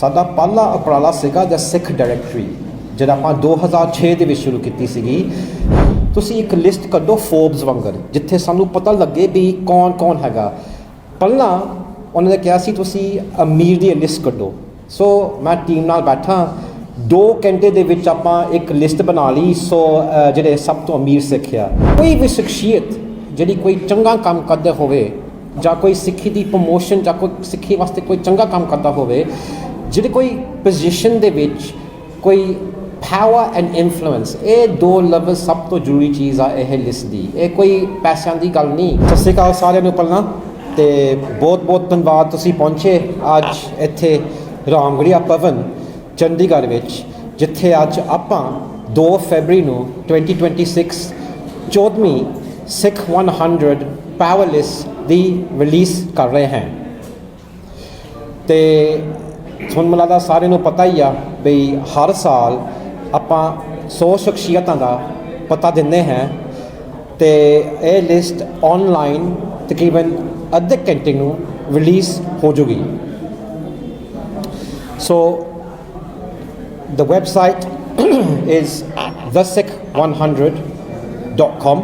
ਸਾਡਾ ਪਹਿਲਾ ਉਪਰਾਲਾ ਸੀਗਾ ਦ ਸਿੱਖ ਡਾਇਰੈਕਟਰੀ ਜਿਹੜਾ ਆਪਾਂ 2006 ਦੇ ਵਿੱਚ ਸ਼ੁਰੂ ਕੀਤੀ ਸੀਗੀ। ਤੁਸੀਂ ਇੱਕ ਲਿਸਟ ਕੱਢੋ ਫੋਰਬਸ ਵਾਂਗਰ, ਜਿੱਥੇ ਸਾਨੂੰ ਪਤਾ ਲੱਗੇ ਵੀ ਕੌਣ ਕੌਣ ਹੈਗਾ। ਪਹਿਲਾਂ ਉਹਨਾਂ ਨੇ ਕਿਹਾ ਸੀ, ਤੁਸੀਂ ਅਮੀਰ ਦੀ ਲਿਸਟ ਕੱਢੋ। ਸੋ ਮੈਂ ਟੀਮ ਨਾਲ ਬੈਠਾ। 2 ਘੰਟੇ ਦੇ ਵਿੱਚ ਆਪਾਂ ਇੱਕ ਲਿਸਟ ਬਣਾ ਲਈ, ਸੋ ਜਿਹੜੇ ਸਭ ਤੋਂ ਅਮੀਰ ਸਿੱਖ ਆ। ਕੋਈ ਵੀ ਸ਼ਖਸੀਅਤ ਜਿਹੜੀ ਕੋਈ ਚੰਗਾ ਕੰਮ ਕਰਦਾ ਹੋਵੇ ਜਾਂ ਕੋਈ ਸਿੱਖੀ ਦੀ ਪ੍ਰਮੋਸ਼ਨ ਜਾਂ ਕੋਈ ਸਿੱਖੀ ਵਾਸਤੇ ਕੋਈ ਚੰਗਾ ਕੰਮ ਕਰਦਾ ਹੋਵੇ ਜਿਹੜੀ ਕੋਈ ਪੋਜੀਸ਼ਨ ਦੇ ਵਿੱਚ ਕੋਈ ਪਾਵਰ ਐਂਡ ਇਨਫਲੂਐਂਸ ਇਹ ਦੋ ਲਫ਼ਜ਼ ਸਭ ਤੋਂ ਜ਼ਰੂਰੀ ਚੀਜ਼ ਆ ਇਹ ਲਿਸਟ ਦੀ। ਇਹ ਕੋਈ ਪੈਸਿਆਂ ਦੀ ਗੱਲ ਨਹੀਂ। ਸਤਿ ਸ਼੍ਰੀ ਅਕਾਲ ਸਾਰਿਆਂ ਨੂੰ ਪਹਿਲਾਂ। ਤੇ ਬਹੁਤ ਬਹੁਤ ਧੰਨਵਾਦ ਤੁਸੀਂ ਪਹੁੰਚੇ ਅੱਜ ਇੱਥੇ ਰਾਮਗੜੀਆ ਭਵਨ, ਚੰਡੀਗੜ੍ਹ ਵਿੱਚ, ਜਿੱਥੇ ਅੱਜ ਆਪਾਂ 2 ਫੈਬਰੀ ਨੂੰ 2026 14ਵੀਂ ਸਿੱਖ 100 ਪਾਵਰ ਲਿਸਟ ਦੀ ਰਿਲੀਜ਼ ਕਰ ਰਹੇ ਹਾਂ। ਤੇ ਤੁਹਾਨੂੰ ਮੈਨੂੰ ਲੱਗਦਾ ਸਾਰਿਆਂ ਨੂੰ ਪਤਾ ਹੀ ਆ ਬਈ ਹਰ ਸਾਲ ਆਪਾਂ 100 ਸ਼ਖਸੀਅਤਾਂ ਦਾ ਪਤਾ ਦਿੰਦੇ ਹਾਂ ਤੇ ਇਹ ਲਿਸਟ ਆਨਲਾਈਨ ਤਕਰੀਬਨ ਅੱਧੇ ਘੰਟੇ ਨੂੰ ਰਿਲੀਜ਼ ਹੋ ਜੂਗੀ। ਸੋ the website is thesikh100.com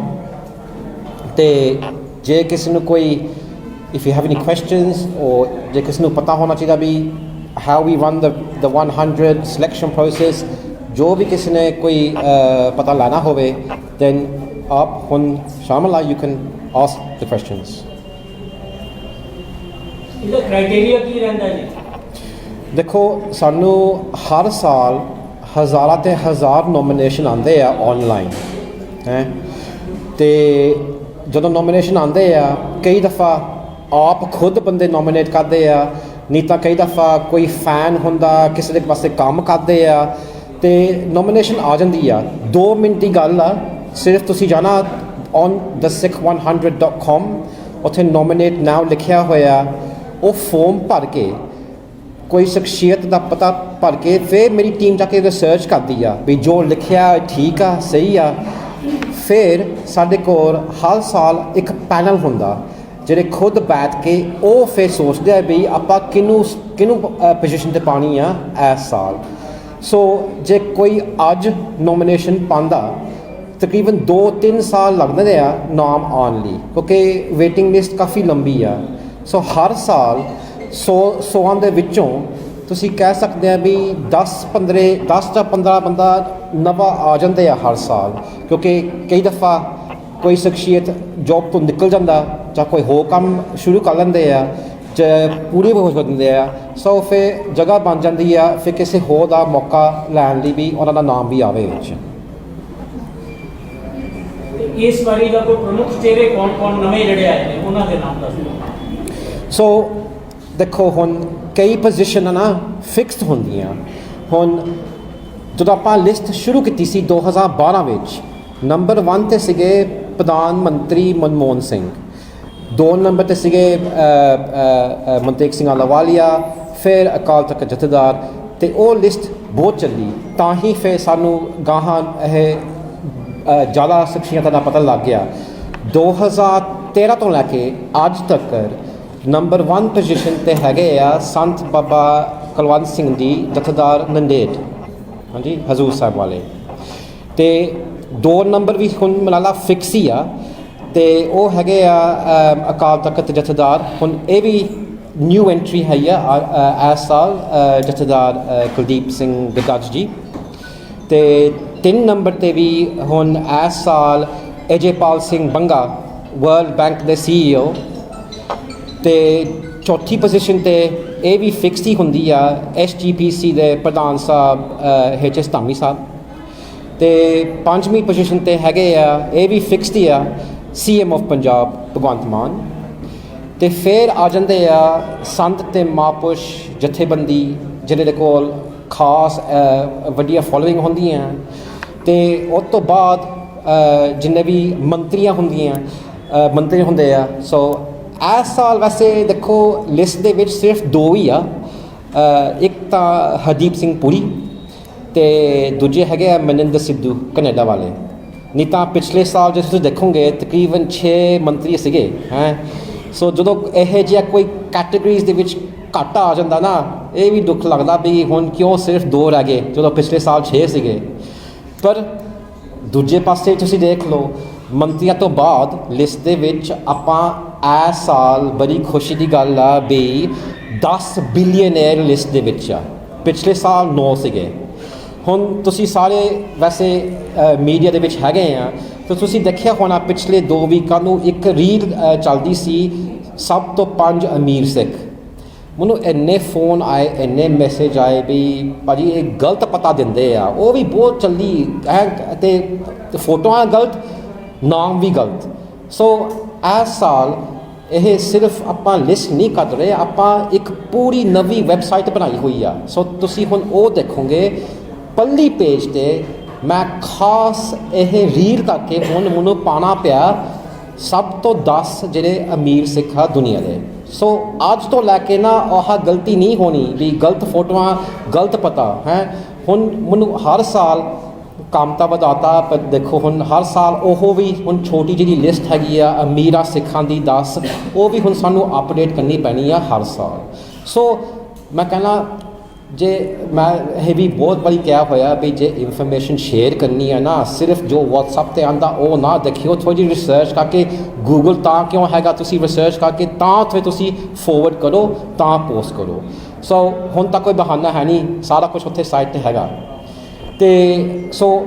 ਤੇ ਜੇ ਕਿਸੇ ਨੂੰ ਕੋਈ, if you have any questions or ਜੇ ਕਿਸੇ ਨੂੰ ਪਤਾ ਹੋਣਾ ਚਾਹੀਦਾ ਵੀ how we run the the 100 selection process. ਜੋ ਵੀ ਕਿਸੇ ਨੇ ਕੋਈ ਪਤਾ ਲੈਣਾ ਹੋਵੇ then ਆਪ ਹੁਣ ਸ਼ਾਮਲ ਆ you can ask the questions. ਇਹਦਾ ਕ੍ਰਾਈਟੇਰੀਆ ਕੀ ਰਹਿੰਦਾ ਜੀ? ਦੇਖੋ ਸਾਨੂੰ ਹਰ ਸਾਲ ਹਜ਼ਾਰਾਂ ਤੇ ਹਜ਼ਾਰ ਨੋਮੀਨੇਸ਼ਨ ਆਉਂਦੇ ਆ ਆਨਲਾਈਨ ਹੈ। ਤੇ ਜਦੋਂ ਨੋਮੀਨੇਸ਼ਨ ਆਉਂਦੇ ਆ ਕਈ ਦਫਾ ਆਪ ਖੁਦ ਬੰਦੇ ਨੋਮੀਨੇਟ ਕਰਦੇ ਆ ਨਹੀਂ ਤਾਂ ਕਈ ਦਫਾ ਕੋਈ ਫੈਨ ਹੁੰਦਾ, ਕਿਸੇ ਦੇ ਪਾਸੇ ਕੰਮ ਕਰਦੇ ਆ, ਤੇ ਨੋਮੀਨੇਸ਼ਨ ਆ ਜਾਂਦੀ ਆ। 2 ਮਿੰਟ ਦੀ ਗੱਲ ਆ, ਸਿਰਫ ਤੁਸੀਂ ਜਾਣਾ on thesikh100.com ਉੱਥੇ ਨੋਮੀਨੇਟ ਨਾਉ ਲਿਖਿਆ ਹੋਇਆ, ਉਹ ਫਾਰਮ ਭਰ ਕੇ, ਕੋਈ ਸ਼ਖਸੀਅਤ ਦਾ ਪਤਾ ਭਰ ਕੇ, ਫਿਰ ਮੇਰੀ ਟੀਮ ਜਾ ਕੇ ਰਿਸਰਚ ਕਰਦੀ ਆ, ਵੀ ਜੋ ਲਿਖਿਆ ਠੀਕ ਆ, ਸਹੀ ਆ। ਫਿਰ ਸਾਡੇ ਕੋਲ ਹਰ ਸਾਲ ਇੱਕ ਪੈਨਲ ਹੁੰਦਾ। ਜਿਹੜੇ ਖੁਦ ਬੈਠ ਕੇ ਉਹ ਫਿਰ ਸੋਚਦੇ ਆ ਵੀ ਆਪਾਂ ਕਿਹਨੂੰ ਕਿਹਨੂੰ ਪੋਜੀਸ਼ਨ ਤੇ ਪਾਣੀ ਆ ਇਸ ਸਾਲ। ਸੋ ਜੇ ਕੋਈ ਅੱਜ ਨੋਮੀਨੇਸ਼ਨ ਪਾਉਂਦਾ, ਤਕਰੀਬਨ 2-3 ਸਾਲ ਲੱਗਦੇ ਆ ਨਾਮ ਆਉਣ ਲਈ, ਕਿਉਂਕਿ ਵੇਟਿੰਗ ਲਿਸਟ ਕਾਫੀ ਲੰਬੀ ਆ। ਸੋ ਹਰ ਸਾਲ 100 100 ਦੇ ਵਿੱਚੋਂ ਤੁਸੀਂ ਕਹਿ ਸਕਦੇ ਆ ਵੀ 10 15 10 ਜਾਂ 15 ਬੰਦਾ ਨਵਾਂ ਆ ਜਾਂਦੇ ਆ ਹਰ ਸਾਲ, ਕਿਉਂਕਿ ਕਈ ਦਫਾ ਕੋਈ ਸ਼ਖਸੀਅਤ ਜੌਬ ਤੋਂ ਨਿਕਲ ਜਾਂਦਾ ਜਾਂ ਕੋਈ ਹੋਰ ਕੰਮ ਸ਼ੁਰੂ ਕਰ ਲੈਂਦੇ ਆ ਜਾਂ ਪੂਰੇ ਹੋ ਜਾਂਦੇ ਆ ਸੋ ਫਿਰ ਜਗ੍ਹਾ ਬਣ ਜਾਂਦੀ ਆ ਫਿਰ ਕਿਸੇ ਹੋਰ ਦਾ ਮੌਕਾ ਲੈਣ ਲਈ ਵੀ ਉਹਨਾਂ ਦਾ ਨਾਮ ਵੀ ਆਵੇ ਵਿੱਚ। ਇਸ ਵਾਰੀ ਦਾ ਕੋਈ ਪ੍ਰਮੁੱਖ ਚਿਹਰੇ ਕੌਣ-ਕੌਣ ਨਵੇਂ ਜਿਹੜੇ ਆਏ ਨੇ ਉਹਨਾਂ ਦੇ ਨਾਮ ਦੱਸੋ ਸੋ ਦੇਖੋ ਹੁਣ ਕਈ ਪੋਜੀਸ਼ਨ ਨਾ ਫਿਕਸਡ ਹੁੰਦੀਆਂ। ਹੁਣ ਜਦੋਂ ਆਪਾਂ ਲਿਸਟ ਸ਼ੁਰੂ ਕੀਤੀ ਸੀ 2012 ਵਿੱਚ ਨੰਬਰ 1 ਤੇ ਸੀਗੇ ਪ੍ਰਧਾਨ ਮੰਤਰੀ ਮਨਮੋਹਨ ਸਿੰਘ। ਦੋ ਨੰਬਰ ਤੇ ਸੀਗੇ ਅ, ਮਨਤੇਕ ਸਿੰਘ ਆਲਾਵਾਲੀਆ ਫਿਰ ਅਕਾਲ ਤਖਤ ਜਥੇਦਾਰ ਤੇ ਉਹ ਲਿਸਟ ਬਹੁਤ ਚੱਲੀ ਤਾਂ ਹੀ ਫਿਰ ਸਾਨੂੰ ਗਾਹਾਂ ਇਹ ਜ਼ਿਆਦਾ ਸ਼ਖਸੀਅਤਾਂ ਦਾ ਪਤਾ ਲੱਗ ਗਿਆ। 2013 ਤੋਂ ਲੈ ਕੇ ਅੱਜ ਤੱਕ ਨੰਬਰ 1 ਪੋਜੀਸ਼ਨ ਤੇ ਹੈਗੇ ਆ ਸੰਤ ਬਾਬਾ ਕੁਲਵੰਤ ਸਿੰਘ ਦੀ ਜਥੇਦਾਰ ਨੰਦੇੜ। ਹਾਂਜੀ ਹਜ਼ੂਰ ਸਾਹਿਬ ਵਾਲੇ। ਤੇ ਦੋ ਨੰਬਰ ਵੀ ਹੁਣ ਮਲਾਲਾ ਫਿਕਸ ਹੀ ਆ ਤੇ ਉਹ ਹੈਗੇ ਆ ਅਕਾਲ ਤਖਤ ਜਥੇਦਾਰ। ਹੁਣ ਇਹ ਵੀ ਨਿਊ ਐਂਟਰੀ ਹੈ ਆ ਅ, ਇਸ ਸਾਲ ਜਥੇਦਾਰ ਕੁਲਦੀਪ ਸਿੰਘ ਗੱਜ ਜੀ। ਤੇ ਤਿੰਨ ਨੰਬਰ ਤੇ ਵੀ ਹੁਣ ਇਸ ਸਾਲ ਅਜੇਪਾਲ ਸਿੰਘ ਬੰਗਾ ਵਰਲਡ ਬੈਂਕ ਦੇ ਸੀਈਓ ਤੇ ਚੌਥੀ ਪੋਜੀਸ਼ਨ ਤੇ ਇਹ ਵੀ ਫਿਕਸ ਹੀ ਹੁੰਦੀ ਆ ਐਸਜੀਪੀਸੀ ਦੇ ਪ੍ਰਧਾਨ ਸਾਹਿਬ ਐਚ ਐਸ ਧਾਮੀ ਸਾਹਿਬ। ਤੇ ਪੰਜਵੀਂ ਪੋਜੀਸ਼ਨ ਤੇ ਹੈਗੇ ਆ, ਇਹ ਵੀ ਫਿਕਸਡ ਹੀ ਆ ਸੀਐਮ ਆਫ ਪੰਜਾਬ ਭਗਵੰਤ ਮਾਨ। ਤੇ ਫਿਰ ਆ ਜਾਂਦੇ ਆ ਸੰਤ ਤੇ ਮਹਾਂਪੁਰਸ਼ ਜਥੇਬੰਦੀ ਜਿਹਨਾਂ ਦੇ ਕੋਲ ਖਾਸ ਵੱਡੀਆਂ ਫੋਲੋਇੰਗ ਹੁੰਦੀਆਂ। ਤੇ ਉਸ ਤੋਂ ਬਾਅਦ ਜਿੰਨੇ ਵੀ ਮੰਤਰੀਆਂ ਹੁੰਦੀਆਂ ਮੰਤਰੀ ਹੁੰਦੇ ਆ, ਸੋ ਇਸ ਸਾਲ ਵੈਸੇ ਦੇਖੋ ਲਿਸਟ ਦੇ ਵਿੱਚ ਸਿਰਫ ਦੋ ਹੀ ਆ। ਇੱਕ ਤਾਂ ਹਰਦੀਪ ਸਿੰਘ ਪੁਰੀ ਤੇ ਦੂਜੇ ਹੈਗੇ ਆ ਮਨਿੰਦਰ ਸਿੱਧੂ, ਕੈਨੇਡਾ ਵਾਲੇ। ਨਹੀਂ ਤਾਂ ਪਿਛਲੇ ਸਾਲ ਜੇ ਤੁਸੀਂ ਦੇਖੋਗੇ, ਤਕਰੀਬਨ 6 ਮੰਤਰੀ ਸੀਗੇ, ਹੈ। ਸੋ ਜਦੋਂ ਇਹ ਜਿਹਾ ਕੋਈ ਕੈਟਾਗਰੀਜ਼ ਦੇ ਵਿੱਚ ਘਾਟਾ ਆ ਜਾਂਦਾ ਨਾ, ਇਹ ਵੀ ਦੁੱਖ ਲੱਗਦਾ ਵੀ ਹੁਣ ਕਿਉਂ ਸਿਰਫ ਦੋ ਰਹਿ ਗਏ, ਜਦੋਂ ਪਿਛਲੇ ਸਾਲ 6 ਸੀਗੇ। ਪਰ ਦੂਜੇ ਪਾਸੇ ਤੁਸੀਂ ਦੇਖ ਲਓ, ਮੰਤਰੀਆਂ ਤੋਂ ਬਾਅਦ ਲਿਸਟ ਦੇ ਵਿੱਚ ਆਪਾਂ ਇਸ ਸਾਲ ਬੜੀ ਖੁਸ਼ੀ ਦੀ ਗੱਲ ਆ ਵੀ 10 ਬਿਲੀਅਨਰ ਲਿਸਟ ਦੇ ਵਿੱਚ ਆ। ਪਿਛਲੇ ਸਾਲ 9 ਸੀਗੇ। ਹੁਣ ਤੁਸੀਂ ਸਾਰੇ ਵੈਸੇ ਮੀਡੀਆ ਦੇ ਵਿੱਚ ਹੈਗੇ ਆ, ਤਾਂ ਤੁਸੀਂ ਦੇਖਿਆ ਹੋਣਾ ਪਿਛਲੇ 2 ਵੀਕਾਂ ਨੂੰ ਇੱਕ ਰੀਲ ਚੱਲਦੀ ਸੀ ਸਭ ਤੋਂ ਪੰਜ ਅਮੀਰ ਸਿੱਖ। ਮੈਨੂੰ ਇੰਨੇ ਫੋਨ ਆਏ, ਇੰਨੇ ਮੈਸੇਜ ਆਏ ਵੀ ਭਾਜੀ ਇਹ ਗਲਤ ਪਤਾ ਦਿੰਦੇ ਆ। ਉਹ ਵੀ ਬਹੁਤ ਚੱਲਦੀ ਐ ਤੇ ਤੇ ਫੋਟੋਆਂ ਗਲਤ, ਨਾਮ ਵੀ ਗਲਤ। ਸੋ ਇਸ ਸਾਲ ਇਹ ਸਿਰਫ ਆਪਾਂ ਲਿਸਟ ਨਹੀਂ ਕਰ ਰਹੇ, ਆਪਾਂ ਇੱਕ ਪੂਰੀ ਨਵੀਂ ਵੈਬਸਾਈਟ ਬਣਾਈ ਹੋਈ ਆ। ਸੋ ਤੁਸੀਂ ਹੁਣ ਉਹ ਦੇਖੋਗੇ ਪੱਲੀ ਪੇਜ ਤੇ ਮੈਂ ਖਾਸ ਇਹ ਰੀਲ ਕਰਕੇ ਹੁਣ ਮੈਨੂੰ ਪਾਣਾ ਪਿਆ ਸਭ ਤੋਂ 10 ਜਿਹੜੇ ਅਮੀਰ ਸਿੱਖ ਆ ਦੁਨੀਆ ਦੇ। ਸੋ ਅੱਜ ਤੋਂ ਲੈ ਕੇ ਨਾ ਆਹ ਗਲਤੀ ਨਹੀਂ ਹੋਣੀ ਵੀ ਗਲਤ ਫੋਟੋਆਂ, ਗਲਤ ਪਤਾ, ਹੈ। ਹੁਣ ਮੈਨੂੰ ਹਰ ਸਾਲ ਕੰਮ ਤਾਂ ਵਧਾਤਾ, ਪਰ ਦੇਖੋ ਹੁਣ ਹਰ ਸਾਲ ਉਹ ਵੀ ਹੁਣ ਛੋਟੀ ਜਿਹੀ ਲਿਸਟ ਹੈਗੀ ਆ ਅਮੀਰਾਂ ਸਿੱਖਾਂ ਦੀ 10 ਉਹ ਵੀ ਹੁਣ ਸਾਨੂੰ ਅਪਡੇਟ ਕਰਨੀ ਪੈਣੀ ਆ ਹਰ ਸਾਲ। ਸੋ ਮੈਂ ਕਹਿੰਦਾ ਜੇ ਮੈਂ ਇਹ ਵੀ ਬਹੁਤ ਵਾਰੀ ਕਿਹਾ ਹੋਇਆ ਵੀ ਜੇ ਇਨਫੋਰਮੇਸ਼ਨ ਸ਼ੇਅਰ ਕਰਨੀ ਹੈ ਨਾ, ਸਿਰਫ ਜੋ WhatsApp ਤੇ ਆਂਦਾ ਉਹ ਨਾ ਦੇਖਿਓ ਥੋੜੀ ਜਿਹੀ ਰਿਸਰਚ ਕਰਕੇ, Google ਤਾਂ ਕਿਉਂ ਹੈਗਾ ਤੁਸੀਂ ਰਿਸਰਚ ਕਰਕੇ, ਤਾਂ ਉੱਥੇ ਤੁਸੀਂ ਫੋਰਵਰਡ ਕਰੋ, ਤਾਂ ਪੋਸਟ ਕਰੋ। ਸੋ ਹੁਣ ਤੱਕ ਕੋਈ ਬਹਾਨਾ ਹੈ ਨਹੀਂ, ਸਾਰਾ ਕੁਝ ਉੱਥੇ ਸਾਈਟ ਤੇ ਹੈਗਾ। ਤੇ ਸੋ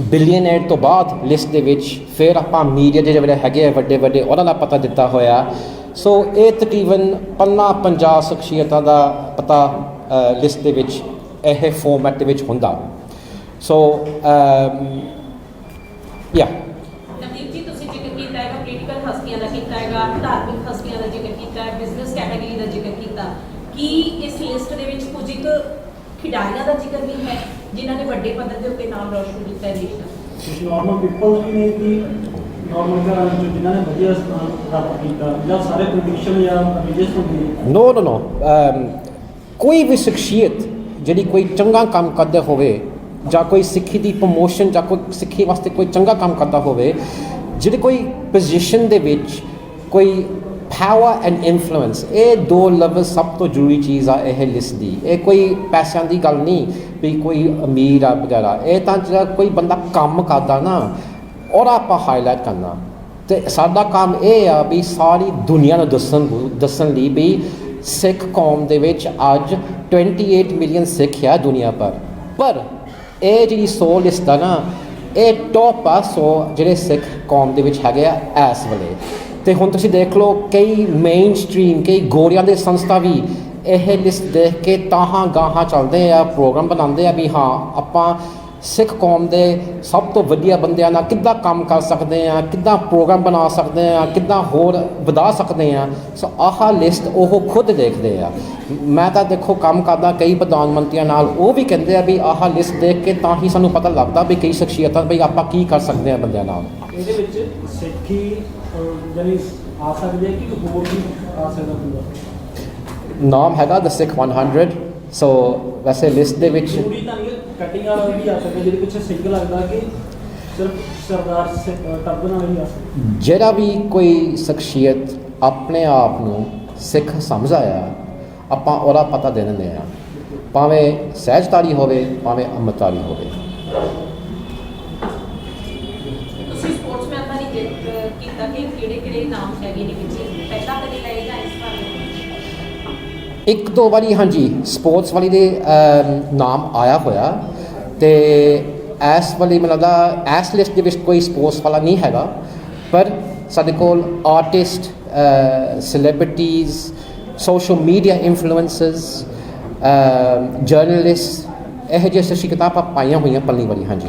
ਬਿਲੀਅਨਰ ਤੋਂ ਬਾਅਦ ਲਿਸਟ ਦੇ ਵਿੱਚ ਫਿਰ ਆਪਾਂ ਮੀਡੀਆ ਦੇ ਜਿਹੜੇ ਹੈਗੇ ਆ, ਵੱਡੇ ਵੱਡੇ, ਉਹਨਾਂ ਦਾ ਪਤਾ ਦਿੱਤਾ ਹੋਇਆ। ਸੋ ਇਹ ਤਕਰੀਬਨ 50 50 ਸ਼ਖਸੀਅਤਾਂ ਦਾ ਪਤਾ ਲਿਸਟ ਦੇ ਵਿੱਚ ਇਹ ਫਾਰਮੈਟ ਦੇ ਵਿੱਚ ਹੁੰਦਾ। ਸੋ ਯਾ ਨਵਦੀਪ ਜੀ ਤੁਸੀਂ ਜ਼ਿਕਰ ਕੀਤਾ ਹੈਗਾ ਪੋਲੀਟੀਕਲ ਹਸਤੀਆਂ ਦਾ ਕੀਤਾ ਹੈਗਾ ਧਾਰਮਿਕ ਹਸਤੀਆਂ ਦਾ ਜ਼ਿਕਰ ਕੀਤਾ ਹੈ ਬਿਜ਼ਨਸ ਕੈਟਾਗਰੀ ਦਾ ਜ਼ਿਕਰ ਕੀਤਾ। ਕੀ ਇਸ ਲਿਸਟ ਦੇ ਵਿੱਚ ਕੁਝ ਇੱਕ ਖਿਡਾਰੀਆਂ ਦਾ ਜ਼ਿਕਰ ਵੀ ਹੈ ਜਿਨ੍ਹਾਂ ਨੇ ਵੱਡੇ ਪੱਧਰ ਦੇ ਉੱਤੇ ਨਾਮ ਰੌਸ਼ਨ ਕੀਤਾ ਹੈ ਦੇਸ਼ ਦਾ? ਕੁਝ ਨਾਰਮਲ ਪੀਪਲ ਵੀ ਨੇ ਕਿ ਨਾਰਮਲ ਘਰਾਂ ਵਿੱਚ ਜਿਨ੍ਹਾਂ ਨੇ ਵਧੀਆ ਸਥਾਨ ਪ੍ਰਾਪਤ ਕੀਤਾ ਜਾਂ ਸਾਰੇ ਪੋਲੀਟੀਸ਼ੀਅਨ ਜਾਂ ਰਿਲੀਜੀਅਸ ਹੁੰਦੇ ਨੋ? ਨੋ ਨੋ ਕੋਈ ਵੀ ਸ਼ਖਸੀਅਤ ਜਿਹੜੀ ਕੋਈ ਚੰਗਾ ਕੰਮ ਕਰਦਾ ਹੋਵੇ ਜਾਂ ਕੋਈ ਸਿੱਖੀ ਦੀ ਪ੍ਰਮੋਸ਼ਨ ਜਾਂ ਕੋਈ ਸਿੱਖੀ ਵਾਸਤੇ ਕੋਈ ਚੰਗਾ ਕੰਮ ਕਰਦਾ ਹੋਵੇ, ਜਿਹੜੇ ਕੋਈ ਪੋਜੀਸ਼ਨ ਦੇ ਵਿੱਚ ਕੋਈ ਪਾਵਰ ਐਂਡ ਇਨਫਲੂਐਂਸ ਇਹ ਦੋ ਲਫ਼ਜ਼ ਸਭ ਤੋਂ ਜ਼ਰੂਰੀ ਚੀਜ਼ ਆ ਇਹ ਲਿਸਟ ਦੀ। ਇਹ ਕੋਈ ਪੈਸਿਆਂ ਦੀ ਗੱਲ ਨਹੀਂ ਵੀ ਕੋਈ ਅਮੀਰ ਆ ਵਗੈਰਾ। ਇਹ ਤਾਂ ਜਿਹੜਾ ਕੋਈ ਬੰਦਾ ਕੰਮ ਕਰਦਾ ਨਾ, ਉਹਦਾ ਆਪਾਂ ਹਾਈਲਾਈਟ ਕਰਨਾ। ਤੇ ਸਾਡਾ ਕੰਮ ਇਹ ਆ ਵੀ ਸਾਰੀ ਦੁਨੀਆ ਨੂੰ ਦੱਸਣ ਦੱਸਣ ਲਈ ਵੀ ਸਿੱਖ ਕੌਮ ਦੇ ਵਿੱਚ ਅੱਜ 28 ਮਿਲੀਅਨ ਸਿੱਖ ਆ ਦੁਨੀਆ ਪਰ ਪਰ ਇਹ ਜਿਹੜੀ 100 ਲਿਸਟ ਆ ਨਾ, ਇਹ ਟੌਪ ਆ 100 ਜਿਹੜੇ ਸਿੱਖ ਕੌਮ ਦੇ ਵਿੱਚ ਹੈਗੇ ਆ ਇਸ ਵੇਲੇ। ਤੇ ਹੁਣ ਤੁਸੀਂ ਦੇਖ ਲਓ ਕਈ ਮੇਨ ਸਟ੍ਰੀਮ ਕਈ ਗੋਰਿਆਂ ਦੇ ਸੰਸਥਾ ਵੀ ਇਹ ਲਿਸਟ ਦੇਖ ਕੇ ਤਾਹਾਂ ਗਾਹਾਂ ਚੱਲਦੇ ਆ ਪ੍ਰੋਗਰਾਮ ਬਣਾਉਂਦੇ ਆ ਵੀ ਹਾਂ, ਆਪਾਂ ਸਿੱਖ ਕੌਮ ਦੇ ਸਭ ਤੋਂ ਵਧੀਆ ਬੰਦਿਆਂ ਨਾਲ ਕਿੱਦਾਂ ਕੰਮ ਕਰ ਸਕਦੇ ਆ ਕਿੱਦਾਂ ਪ੍ਰੋਗਰਾਮ ਬਣਾ ਸਕਦੇ ਆ ਕਿੱਦਾਂ ਹੋਰ ਵਧਾ ਸਕਦੇ ਆ ਸੋ ਆਹ ਲਿਸਟ ਉਹ ਖੁਦ ਦੇਖਦੇ ਆ। ਮੈਂ ਤਾਂ ਦੇਖੋ ਕੰਮ ਕਰਦਾ ਕਈ ਪ੍ਰਧਾਨ ਮੰਤਰੀਆਂ ਨਾਲ ਉਹ ਵੀ ਕਹਿੰਦੇ ਆ ਵੀ ਆਹ ਲਿਸਟ ਦੇਖ ਕੇ ਤਾਂ ਹੀ ਸਾਨੂੰ ਪਤਾ ਲੱਗਦਾ ਵੀ ਕਈ ਸ਼ਖਸੀਅਤਾਂ ਵੀ ਆਪਾਂ ਕੀ ਕਰ ਸਕਦੇ ਆ ਬੰਦਿਆਂ ਨਾਲ। ਇਹਦੇ ਵਿੱਚ ਸਿੱਖੀ ਜਾਣੀ ਆ ਸਕਦੀ ਕਿ ਹੋਰ ਵੀ ਆ ਸਕਦਾ ਨਾਮ ਹੈਗਾ ਦ ਸਿੱਖ 100 ਸੋ ਵੈਸੇ ਲਿਸਟ ਦੇ ਵਿੱਚ ਜ਼ਰੂਰੀ ਤਾਂ ਨਹੀਂ ਕਟਿੰਗ ਵਾਲਾ ਵੀ ਆ ਸਕਦਾ ਜਿਹਦੇ ਪਿੱਛੇ ਸਿੰਘ ਲੱਗਦਾ ਕਿ ਸਿਰਫ ਸਰਦਾਰ ਟਰਬਨ ਵਾਲਾ ਹੀ ਆ ਸਕਦਾ ਜਿਹੜਾ ਵੀ ਕੋਈ ਸ਼ਖਸੀਅਤ ਆਪਣੇ ਆਪ ਨੂੰ ਸਿੱਖ ਸਮਝ ਆਇਆ, ਆਪਾਂ ਉਹਦਾ ਪਤਾ ਦੇ ਦਿੰਦੇ ਆ ਭਾਵੇਂ ਸਹਿਜਤਾਰੀ ਹੋਵੇ, ਭਾਵੇਂ ਅੰਮ੍ਰਿਤਧਾਰੀ ਹੋਵੇ। ਇੱਕ ਦੋ ਵਾਰੀ, ਹਾਂਜੀ ਸਪੋਰਟਸ ਵਾਲੀ ਦੇ ਨਾਮ ਆਇਆ ਹੋਇਆ ਤੇ ਐਸ ਵਾਲੀ ਮੈਨੂੰ ਲੱਗਦਾ ਐਸ ਲਿਸਟ ਦੇ ਵਿੱਚ ਕੋਈ ਸਪੋਰਟਸ ਵਾਲਾ ਨਹੀਂ ਹੈਗਾ, ਪਰ ਸਾਡੇ ਕੋਲ artist celebrities social media influencers journalist ਇਹ ਜਿਹੇ ਸੱਚੀ ਕਿਤਾਬਾਂ ਪਾਈਆਂ ਹੋਈਆਂ ਪੱਲੀ ਵਾਲੀ ਹਾਂਜੀ।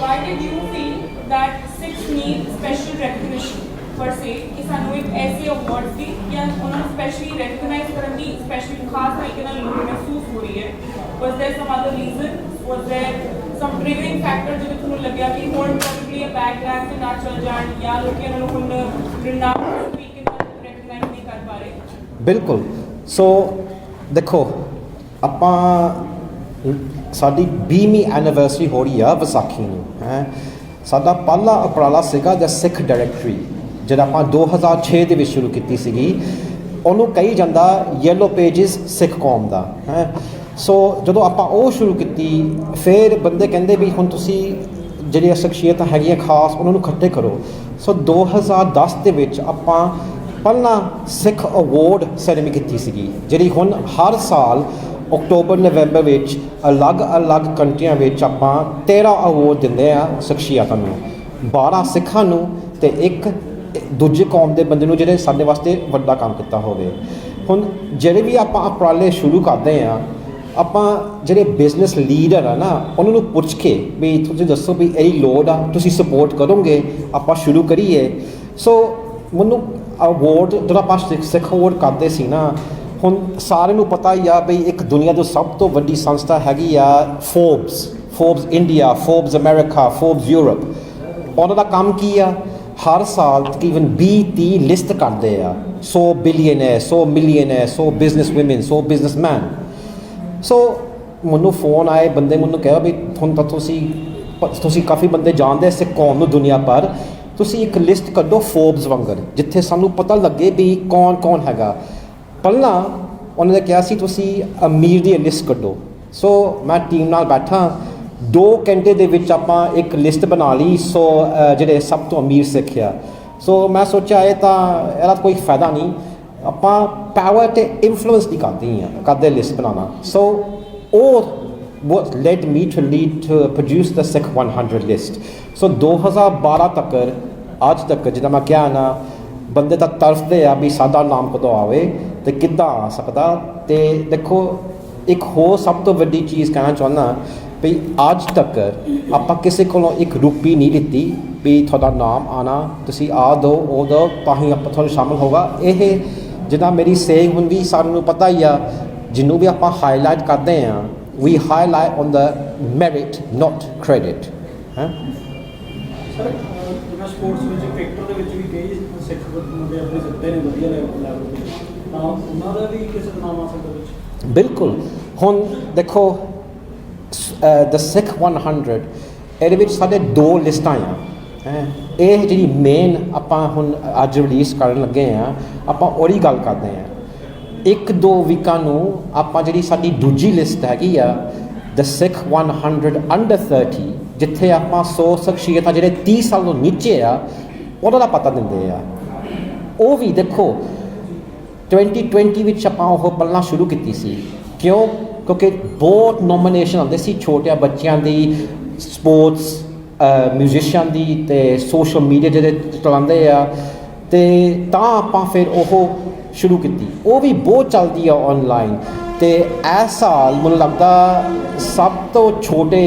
Why did you feel that six need special recognition per se? ਸਾਨੂੰ ਇੱਕ ਐਸੇ ਅਵਾਰਡ ਦੀ ਜਾਂ ਉਹਨਾਂ ਨੂੰ ਸਪੈਸ਼ਲੀ ਰੈਕਗਨਾਈਜ਼ ਕਰਨ ਦੀ ਸਪੈਸ਼ਲੀ ਖਾਸ ਤਰੀਕੇ ਨਾਲ ਲੋੜ ਮਹਿਸੂਸ ਹੋ ਰਹੀ ਹੈ। Was there some other reason? Was there some triggering factor ਜਦੋਂ ਤੁਹਾਨੂੰ ਲੱਗਿਆ ਕਿ ਹੁਣ probably ਇਹ ਬੈਕ ਤੇ ਨਾ ਚੱਲ ਜਾਣ ਜਾਂ ਲੋਕ ਇਹਨਾਂ ਨੂੰ ਹੁਣ ਰਿਨਾਊਂਡ ਤਰੀਕੇ ਨਾਲ ਰੈਕਗਨਾਈਜ਼ ਨਹੀਂ ਕਰ ਪਾ ਰਹੇ? ਬਿਲਕੁਲ। ਸੋ ਦੇਖੋ, ਆਪਾਂ ਸਾਡੀ 20ਵੀਂ ਐਨੀਵਰਸਰੀ ਹੋ ਰਹੀ ਆ ਵਿਸਾਖੀ ਨੂੰ, ਹੈ। ਸਾਡਾ ਪਹਿਲਾ ਉਪਰਾਲਾ ਸੀਗਾ ਦ ਸਿੱਖ ਡਾਇਰੈਕਟਰੀ ਜਿਹੜਾ ਆਪਾਂ 2006 ਦੇ ਵਿੱਚ ਸ਼ੁਰੂ ਕੀਤੀ ਸੀਗੀ, ਉਹਨੂੰ ਕਹੀ ਜਾਂਦਾ ਯੈਲੋ ਪੇजेस ਸਿੱਖ ਕੌਮ ਦਾ, ਹੈ। ਸੋ ਜਦੋਂ ਆਪਾਂ ਉਹ ਸ਼ੁਰੂ ਕੀਤੀ, ਫਿਰ ਬੰਦੇ ਕਹਿੰਦੇ ਵੀ ਹੁਣ ਤੁਸੀਂ ਜਿਹੜੀਆਂ ਸ਼ਖਸੀਅਤਾਂ ਹੈਗੀਆਂ ਖਾਸ, ਉਹਨਾਂ ਨੂੰ ਇਕੱਠੇ ਕਰੋ। ਸੋ 2010 ਦੇ ਵਿੱਚ ਆਪਾਂ ਪਹਿਲਾਂ ਸਿੱਖ ਅਵਾਰਡ ਸੈਰੇਮਨੀ ਕੀਤੀ ਸੀਗੀ, ਜਿਹੜੀ ਹੁਣ ਹਰ ਸਾਲ ਅਕਤੂਬਰ, ਨਵੰਬਰ ਵਿੱਚ ਅਲੱਗ-ਅਲੱਗ ਕੰਟਰੀਆਂ ਵਿੱਚ ਆਪਾਂ 13 ਅਵਾਰਡ ਦਿੰਦੇ ਆ ਸ਼ਖਸੀਅਤਾਂ ਨੂੰ। 12 ਸਿੱਖਾਂ ਨੂੰ ਤੇ ਇੱਕ ਦੂਜੇ ਕੌਮ ਦੇ ਬੰਦੇ ਨੂੰ ਜਿਹੜੇ ਸਾਡੇ ਵਾਸਤੇ ਵੱਡਾ ਕੰਮ ਕੀਤਾ ਹੋਵੇ। ਹੁਣ ਜਿਹੜੇ ਵੀ ਆਪਾਂ ਉਪਰਾਲੇ ਸ਼ੁਰੂ ਕਰਦੇ ਆ ਆਪਾਂ ਜਿਹੜੇ ਬਿਜ਼ਨਸ ਲੀਡਰ ਆ ਨਾ, ਉਹਨਾਂ ਨੂੰ ਪੁੱਛ ਕੇ ਵੀ ਤੁਸੀਂ ਦੱਸੋ ਵੀ ਇਹਦੀ ਲੋੜ ਆ, ਤੁਸੀਂ ਸਪੋਰਟ ਕਰੋਗੇ, ਆਪਾਂ ਸ਼ੁਰੂ ਕਰੀਏ। ਸੋ ਮੈਨੂੰ ਅਵਾਰਡ ਜਿਹੜਾ ਆਪਾਂ ਸਿੱਖ ਸਿੱਖ ਅਵਾਰਡ ਕਰਦੇ ਸੀ ਨਾ, ਹੁਣ ਸਾਰਿਆਂ ਨੂੰ ਪਤਾ ਹੀ ਆ ਵੀ ਇੱਕ ਦੁਨੀਆ ਦੀ ਸਭ ਤੋਂ ਵੱਡੀ ਸੰਸਥਾ ਹੈਗੀ ਆ Forbes Forbes India Forbes America Forbes Europe ਉਹਨਾਂ ਦਾ ਕੰਮ ਕੀ ਆ? ਹਰ ਸਾਲ ਤਕਰੀਬਨ 20 30 ਲਿਸਟ ਕਰਦੇ ਆ। 100 ਬਿਲੀਅਨਰ 100 ਹੈ 100 ਬਿਜ਼ਨਸ ਔਮਨ 100 ਬਿਜ਼ਨਸਮੈਨ ਸੋ ਮੈਨੂੰ ਫੋਨ ਆਏ, ਬੰਦੇ ਮੈਨੂੰ ਕਿਹਾ ਵੀ ਹੁਣ ਤਾਂ ਤੁਸੀਂ ਤੁਸੀਂ ਕਾਫੀ ਬੰਦੇ ਜਾਣਦੇ ਸਿੱਖ ਕੌਮ ਨੂੰ ਦੁਨੀਆ ਪਰ ਤੁਸੀਂ ਇੱਕ ਲਿਸਟ ਕੱਢੋ ਫੋਰਬਸ ਵਾਂਗਰ, ਜਿੱਥੇ ਸਾਨੂੰ ਪਤਾ ਲੱਗੇ ਵੀ ਕੌਣ ਕੌਣ ਹੈਗਾ। ਪਹਿਲਾਂ ਉਹਨਾਂ ਨੇ ਕਿਹਾ ਸੀ, ਤੁਸੀਂ ਅਮੀਰ ਦੀ ਲਿਸਟ ਕੱਢੋ। ਸੋ ਮੈਂ ਟੀਮ ਨਾਲ ਬੈਠਾ। 2 ਘੰਟੇ ਦੇ ਵਿੱਚ ਆਪਾਂ ਇੱਕ ਲਿਸਟ ਬਣਾ ਲਈ, ਸੋ ਜਿਹੜੇ ਸਭ ਤੋਂ ਅਮੀਰ ਸਿੱਖ ਆ। ਸੋ ਮੈਂ ਸੋਚਿਆ ਇਹ ਤਾਂ, ਇਹਦਾ ਕੋਈ ਫਾਇਦਾ ਨਹੀਂ। ਆਪਾਂ ਪਾਵਰ ਤੇ ਇਨਫਲੂਐਂਸ ਦੀ ਕਰਦੇ ਹਾਂ ਕਰਦੇ ਲਿਸਟ ਬਣਾਉਣਾ। ਸੋ, ਉਹ what led me to lead to produce the Sikh 100 list so 2012 ਤੱਕ, ਅੱਜ ਤੱਕ ਜਿੱਦਾਂ ਮੈਂ ਕਿਹਾ ਨਾ, ਬੰਦੇ ਤਾਂ ਤਰਸਦੇ ਆ ਵੀ ਸਾਡਾ ਨਾਮ ਕਦੋਂ ਆਵੇ ਤੇ ਕਿੱਦਾਂ ਆ ਸਕਦਾ। ਤੇ ਦੇਖੋ, ਇੱਕ ਹੋਰ ਸਭ ਤੋਂ ਵੱਡੀ ਚੀਜ਼ ਕਹਿਣਾ ਚਾਹੁੰਦਾ ਵੀ ਅੱਜ ਤੱਕ ਆਪਾਂ ਕਿਸੇ ਕੋਲੋਂ ਇੱਕ ਰੁਪਈ ਨਹੀਂ ਲਿੱਤੀ ਵੀ ਤੁਹਾਡਾ ਨਾਮ ਆਣਾ ਤੁਸੀਂ ਆ ਦੋ ਉਹ ਦੋ ਤਾਂ ਹੀ ਆਪਾਂ ਤੁਹਾਨੂੰ ਸ਼ਾਮਲ ਹੋਗਾ ਇਹ ਜਿੱਦਾਂ ਮੇਰੀ ਸੇਇੰਗ ਹੁੰਦੀ ਸਾਰਿਆਂ ਨੂੰ ਪਤਾ ਹੀ ਆ ਜਿਹਨੂੰ ਵੀ ਆਪਾਂ ਹਾਈਲਾਈਟ ਕਰਦੇ ਆ ਵੀ highlight on the merit not credit ਹੈ? ਸਰ ਜਿਵੇਂ ਸਪੋਰਟਸ ਵਿੱਚ ਕ੍ਰਿਕਟਰ ਦੇ ਵਿੱਚ ਵੀ ਕਈ ਸਿੱਖ ਮੁੰਡੇ ਆਪਣੇ ਸਿੱਧੇ ਨੇ ਵਧੀਆ ਲੈਵਲ ਤੇ ਤਾਂ ਉਹਨਾਂ ਦਾ ਵੀ ਕਿਸੇ ਨਾਮ ਆ ਸਕਦਾ ਵਿੱਚ? ਬਿਲਕੁਲ। ਹੁਣ ਦੇਖੋ ਦ ਸਿੱਖ 100 ਇਹਦੇ ਵਿੱਚ ਸਾਡੇ ਦੋ ਲਿਸਟਾਂ ਆ। ਹੈ, ਇਹ ਜਿਹੜੀ ਮੇਨ ਆਪਾਂ ਹੁਣ ਅੱਜ ਰਿਲੀਜ਼ ਕਰਨ ਲੱਗੇ ਆ, ਆਪਾਂ ਉਹਦੀ ਗੱਲ ਕਰਦੇ ਆ। ਇੱਕ ਦੋ ਵੀਕਾਂ ਨੂੰ ਆਪਾਂ ਜਿਹੜੀ ਸਾਡੀ ਦੂਜੀ ਲਿਸਟ ਹੈਗੀ ਆ ਦ ਸਿੱਖ 100 ਅੰਡਰ 30 ਜਿੱਥੇ ਆਪਾਂ 100 ਸ਼ਖਸੀਅਤਾਂ ਜਿਹੜੇ 30 ਸਾਲ ਤੋਂ ਨੀਚੇ ਆ, ਉਹਨਾਂ ਦਾ ਪਤਾ ਦਿੰਦੇ ਆ। ਉਹ ਵੀ ਦੇਖੋ 2020 ਵਿੱਚ ਆਪਾਂ ਉਹ ਪੜ੍ਹਨਾ ਸ਼ੁਰੂ ਕੀਤੀ ਸੀ। ਕਿਉਂ? ਕਿਉਂਕਿ ਬਹੁਤ ਨੋਮੀਨੇਸ਼ਨ ਆਉਂਦੇ ਸੀ ਛੋਟਿਆਂ ਬੱਚਿਆਂ ਦੀ ਸਪੋਰਟਸ ਮਿਊਜ਼ੀਸ਼ੀਅਨ ਦੀ ਤੇ ਸੋਸ਼ਲ ਮੀਡੀਆ ਜਿਹੜੇ ਚਲਾਉਂਦੇ ਆ। ਤੇ ਤਾਂ ਆਪਾਂ ਫਿਰ ਉਹ ਸ਼ੁਰੂ ਕੀਤੀ। ਉਹ ਵੀ ਬਹੁਤ ਚੱਲਦੀ ਆ ਆਨਲਾਈਨ ਤੇ ਇਸ ਸਾਲ ਮੈਨੂੰ ਲੱਗਦਾ ਸਭ ਤੋਂ ਛੋਟੇ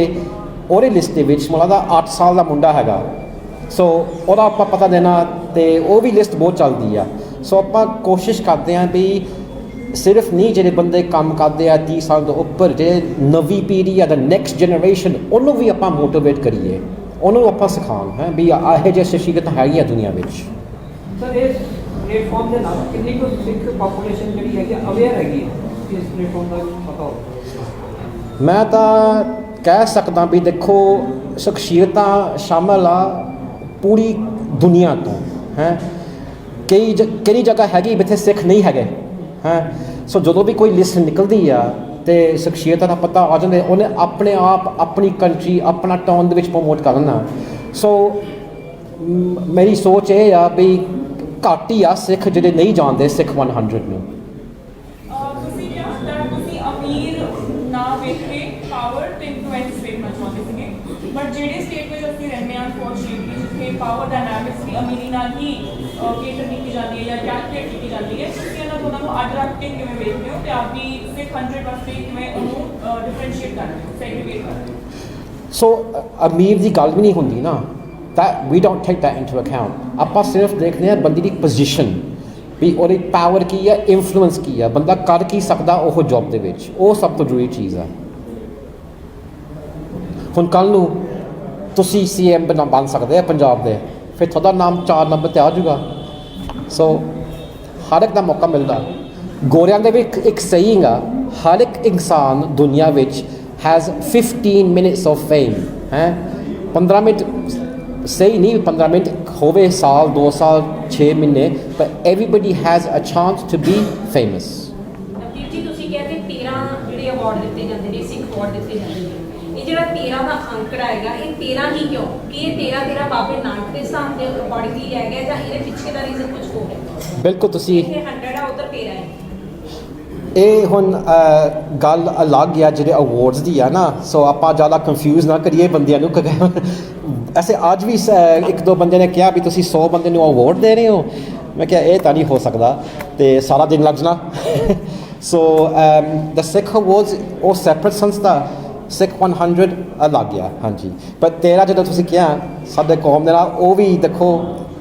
ਉਹਦੇ ਲਿਸਟ ਦੇ ਵਿੱਚ ਮੈਨੂੰ ਲੱਗਦਾ 8 ਸਾਲ ਦਾ ਮੁੰਡਾ ਹੈਗਾ। ਸੋ ਉਹਦਾ ਆਪਾਂ ਪਤਾ ਦੇਣਾ ਤੇ ਉਹ ਵੀ ਲਿਸਟ ਬਹੁਤ ਚੱਲਦੀ ਆ। ਸੋ ਆਪਾਂ ਕੋਸ਼ਿਸ਼ ਕਰਦੇ ਹਾਂ ਵੀ ਸਿਰਫ ਨਹੀਂ ਜਿਹੜੇ ਬੰਦੇ ਕੰਮ ਕਰਦੇ ਆ 30 ਸਾਲ ਤੋਂ ਉੱਪਰ ਜਿਹੜੇ ਨਵੀਂ ਪੀੜ੍ਹੀ ਆ ਦਾ ਨੈਕਸਟ ਜਨਰੇਸ਼ਨ ਉਹਨੂੰ ਵੀ ਆਪਾਂ ਮੋਟੀਵੇਟ ਕਰੀਏ। ਉਹਨੂੰ ਆਪਾਂ ਸਿਖਾਉਣ ਹੈ ਵੀ ਆਹ ਜਿਹੇ ਸ਼ਖਸੀਅਤਾਂ ਹੈਗੀਆਂ ਦੁਨੀਆ ਵਿੱਚ। ਸਰ ਇਸ ਪਲੇਟਫਾਰਮ ਦੇ ਨਾਲ ਕਿੰਨੀ ਕੁ ਸਿੱਖ ਪਾਪੂਲੇਸ਼ਨ ਜਿਹੜੀ ਹੈਗੀ ਅਵੇਅਰ ਹੈਗੀ ਹੈ ਇਸ ਪਲੇਟਫਾਰਮ ਦਾ ਪਤਾ ਹੋ ਮੈਂ ਤਾਂ ਕਹਿ ਸਕਦਾ ਵੀ ਦੇਖੋ ਸ਼ਖਸੀਅਤਾਂ ਸ਼ਾਮਲ ਆ ਪੂਰੀ ਦੁਨੀਆ ਤੋਂ ਹੈ। ਕਈ ਜ- ਕਈ ਜਗ੍ਹਾ ਹੈਗੀ ਜਿੱਥੇ ਸਿੱਖ ਨਹੀਂ ਹੈਗੇ। ਹੈ? ਸੋ ਜਦੋਂ ਵੀ ਕੋਈ ਲਿਸਟ ਨਿਕਲਦੀ ਆ ਤੇ ਸ਼ਖਸੀਅਤਾਂ ਦਾ ਪਤਾ ਆ ਜਾਂਦੇ, ਉਹਨੇ ਆਪਣੇ ਆਪ ਆਪਣੀ ਕੰਟਰੀ ਆਪਣਾ ਟਾਊਨ ਦੇ ਵਿੱਚ ਪ੍ਰਮੋਟ ਕਰਨਾ ਸੋ ਮੇਰੀ ਸੋਚ ਇਹ ਆ ਵੀ ਘੱਟ ਹੀ ਆ ਸਿੱਖ ਜਿਹੜੇ ਨਹੀਂ ਜਾਣਦੇ ਸਿੱਖ 100 ਨੂੰ। ਤੁਸੀਂ ਕਿਹਾ that ਤੁਸੀਂ ਅਮੀਰ ਨਾ ਵੇਖ ਪਾਵਰ ਤੇ ਇਨਫਲੂਐਂਸ ਵੇਖਣਾ ਚਾਹੁੰਦੇ ਸੀਗੇ। ਬਟ ਜਿਹੜੇ ਸਟੇਟ ਵਿੱਚ ਅਸੀਂ ਰਹਿੰਦੇ ਹਾਂ ਅਨਫੋਰਚੂਨਟਲੀ ਜਿੱਥੇ ਪਾਵਰ ਡਾਇਨਾਮਿਕਸ ਦੀ ਅਮੀਰੀ ਨਾਲ ਹੀ ਕੇਟਰ ਕੀਤੀ ਜਾਂਦੀ ਹੈ ਜਾਂ ਕੈਲਕੂਲੇਟ ਕੀਤੀ ਜਾਂਦੀ ਹੈ, ਤੁਸੀਂ ਇਹਨਾਂ ਦੋਨਾਂ ਨੂੰ ਅੱਡ ਰੱਖ ਕੇ ਕਿਵੇਂ ਵੇਖਦੇ ਹੋ ਤੇ ਆਪਦੀ ਸਿਰਫ 100 ਵਾਸਤੇ ਕਿਵੇਂ ਉਹਨੂੰ ਡਿਫਰੈਂਸ਼ੀਏਟ ਕਰਦੇ ਹੋ ਸੈਗਰੀਗੇਟ ਕਰਦੇ ਹੋ? ਸੋ ਅਮੀਰ ਦੀ ਗੱਲ ਵੀ ਨਹੀਂ ਹੁੰਦੀ ਨਾ, that we don't take that into account. ਆਪਾਂ ਸਿਰਫ ਦੇਖਦੇ ਹਾਂ ਬੰਦੇ ਦੀ ਪੋਜੀਸ਼ਨ ਵੀ ਉਹਦੀ ਪਾਵਰ ਕੀ ਹੈ ਇਨਫਲੂਐਂਸ ਕੀ ਹੈ, ਬੰਦਾ ਕਰ ਕੀ ਸਕਦਾ ਉਹ ਜੌਬ ਦੇ ਵਿੱਚ, ਉਹ ਸਭ ਤੋਂ ਜ਼ਰੂਰੀ ਚੀਜ਼ ਹੈ। ਹੁਣ ਕੱਲ ਨੂੰ ਤੁਸੀਂ ਸੀਐਮ ਬਣਾ, ਬਣ ਸਕਦੇ ਆ ਪੰਜਾਬ ਦੇ। ਫਿਰ ਤੁਹਾਡਾ ਨਾਮ 4 ਨੰਬਰ ਤੇ ਆ ਜਾਊਗਾ। ਸੋ ਹਰ ਇੱਕ ਦਾ ਮੌਕਾ ਮਿਲਦਾ। ਗੋਰਿਆਂ ਦੇ ਵੀ ਇੱਕ ਇੱਕ ਸੇਇੰਗ ਆ ਹਰ ਇੱਕ ਇਨਸਾਨ ਦੁਨੀਆ ਵਿੱਚ ਹੈਜ਼ 15 ਮਿੰਟਸ ਆਫ ਫੇਮ ਹੈ? 15 ਮਿੰਟ ਸਹੀ ਨਹੀਂ 15 ਮਿੰਟ ਹੋਵੇ ਸਾਲ 2 ਸਾਲ 6 ਮਹੀਨੇ ਪਰ everybody has a chance to be famous Navdeep ji, ਤੁਸੀਂ ਕਹਿੰਦੇ 13 ਜਿਹੜੇ ਅਵਾਰਡ ਦਿੱਤੇ ਜਾਂਦੇ ਨੇ, ਸਿੱਖ ਅਵਾਰਡ ਦਿੱਤੇ ਜਾਂਦੇ ਨੇ। ਇਹ ਜਿਹੜਾ 13 ਦਾ ਅੰਕੜਾ ਹੈਗਾ, ਇਹ 13 ਹੀ ਕਿਉਂ? ਇਹ 13 13 ਬਾਬੇ ਨਾਨਕ ਦੇ ਹਿਸਾਬ ਦੇ ਅਕੋਰਡਿੰਗਲੀ ਹੈ ਗਿਆ ਜਾਂ ਇਹਦੇ ਪਿੱਛੇ ਦਾ ਰੀਜ਼ਨ ਕੁਝ ਹੋਰ ਹੈ? ਬਿਲਕੁਲ ਤੁਸੀਂ ਇਹ 100 ਆ ਉਧਰ 13 ਹੈ। ਇਹ ਹੁਣ ਗੱਲ ਅਲੱਗ ਆ ਜਿਹੜੇ ਅਵਾਰਡਸ ਦੀ ਆ ਨਾ ਸੋ ਆਪਾਂ ਜ਼ਿਆਦਾ ਕੰਫਿਊਜ਼ ਨਾ ਕਰੀਏ ਬੰਦਿਆਂ ਨੂੰ। ਐਸੇ ਅੱਜ ਵੀ ਇੱਕ ਦੋ ਬੰਦੇ ਨੇ ਕਿਹਾ ਵੀ ਤੁਸੀਂ 100 ਬੰਦੇ ਨੂੰ ਅਵਾਰਡ ਦੇ ਰਹੇ ਹੋ। ਮੈਂ ਕਿਹਾ ਇਹ ਤਾਂ ਨਹੀਂ ਹੋ ਸਕਦਾ ਤੇ ਸਾਰਾ ਦਿਨ ਲੱਗ ਜਾਣਾ। ਸੋ ਦ ਸਿੱਖ ਅਵਾਰਡਸ ਉਹ ਸੈਪਰੇਟ ਸੰਸਥਾ ਸਿੱਖ 100 ਅਲੱਗ ਆ ਹਾਂਜੀ। ਪਰ ਤੇਰਾ ਜਦੋਂ ਤੁਸੀਂ ਕਿਹਾ, ਸਾਡੇ ਕੌਮ ਦੇ ਨਾਲ, ਉਹ ਵੀ ਦੇਖੋ,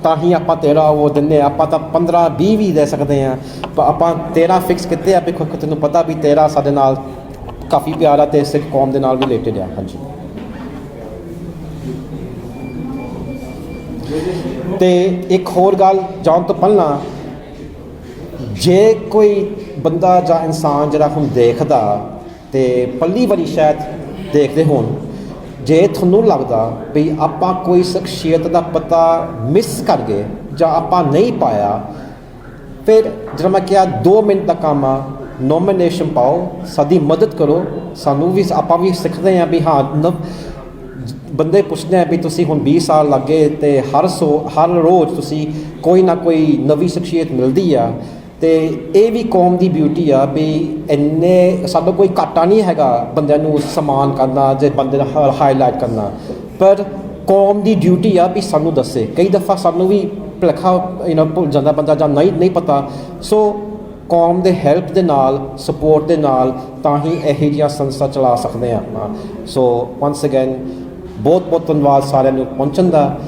ਤਾਂ ਹੀ ਆਪਾਂ 13 ਉਹ ਦਿੰਦੇ ਹਾਂ। ਆਪਾਂ ਤਾਂ 15 20 ਵੀ ਦੇ ਸਕਦੇ ਆ ਪਰ ਆਪਾਂ 13 ਫਿਕਸ ਕੀਤੇ ਆ? ਵੀ ਤੈਨੂੰ ਪਤਾ ਵੀ 13 ਸਾਡੇ ਨਾਲ ਕਾਫੀ ਪਿਆਰਾ ਤੇ ਸਿੱਖ ਕੌਮ ਦੇ ਨਾਲ ਰਿਲੇਟਡ ਆ, ਹਾਂਜੀ। ਤੇ ਇੱਕ ਹੋਰ ਗੱਲ ਜਾਣ ਤੋਂ ਪਹਿਲਾਂ, ਜੇ ਕੋਈ ਬੰਦਾ ਜਾਂ ਇਨਸਾਨ ਜਿਹੜਾ ਹੁਣ ਦੇਖਦਾ, ਤੇ ਪੱਲੀ ਵਾਲੀ ਸ਼ਾਇਦ ਦੇਖਦੇ ਹੋਣ, ਜੇ ਤੁਹਾਨੂੰ ਲੱਗਦਾ ਵੀ ਆਪਾਂ ਕੋਈ ਸ਼ਖਸੀਅਤ ਦਾ ਪਤਾ ਮਿਸ ਕਰ ਗਏ ਜਾਂ ਆਪਾਂ ਨਹੀਂ ਪਾਇਆ, ਫਿਰ ਜਿਹੜਾ ਮੈਂ ਕਿਹਾ 2 ਮਿੰਟ ਦਾ ਕੰਮ ਆ ਨੋਮੀਨੇਸ਼ਨ ਪਾਓ, ਸਾਡੀ ਮਦਦ ਕਰੋ, ਸਾਨੂੰ ਵੀ, ਆਪਾਂ ਵੀ ਸਿੱਖਦੇ ਹਾਂ ਵੀ ਹਾਂ ਨਵ ਬੰਦੇ ਪੁੱਛਦੇ ਆ ਵੀ ਤੁਸੀਂ ਹੁਣ 20 ਸਾਲ ਲੱਗੇ ਤੇ ਹਰ ਸੋ, ਹਰ ਰੋਜ਼ ਤੁਸੀਂ ਕੋਈ ਨਾ ਕੋਈ ਨਵੀਂ ਸ਼ਖਸੀਅਤ ਮਿਲਦੀ ਆ ਤੇ ਇਹ ਵੀ ਕੌਮ ਦੀ ਬਿਊਟੀ ਆ ਵੀ ਇੰਨੇ ਸਾਡਾ ਕੋਈ ਘਾਟਾ ਨਹੀਂ ਹੈਗਾ ਬੰਦਿਆਂ ਨੂੰ ਸਮਾਨ ਕਰਨਾ ਜੇ ਬੰਦੇ ਦਾ ਹਾਈਲਾਈਟ ਕਰਨਾ। ਪਰ ਕੌਮ ਦੀ ਡਿਊਟੀ ਆ ਵੀ ਸਾਨੂੰ ਦੱਸੇ। ਕਈ ਦਫਾ ਸਾਨੂੰ ਵੀ ਭੁਲੇਖਾ ਇਹਨਾਂ ਭੁੱਲ ਜਾਂਦਾ ਬੰਦਾ ਜਾਂ ਨਹੀਂ ਨਹੀਂ ਪਤਾ। ਸੋ ਕੌਮ ਦੇ ਹੈਲਪ ਦੇ ਨਾਲ ਸਪੋਰਟ ਦੇ ਨਾਲ ਤਾਂ ਹੀ ਇਹੋ ਜਿਹੀਆਂ ਸੰਸਥਾ ਚਲਾ ਸਕਦੇ ਆ ਆਪਾਂ। ਸੋ ਵਾਂਸ ਅਗੇਨ ਬਹੁਤ ਬਹੁਤ ਧੰਨਵਾਦ ਸਾਰਿਆਂ ਨੂੰ ਪਹੁੰਚਣ ਦਾ।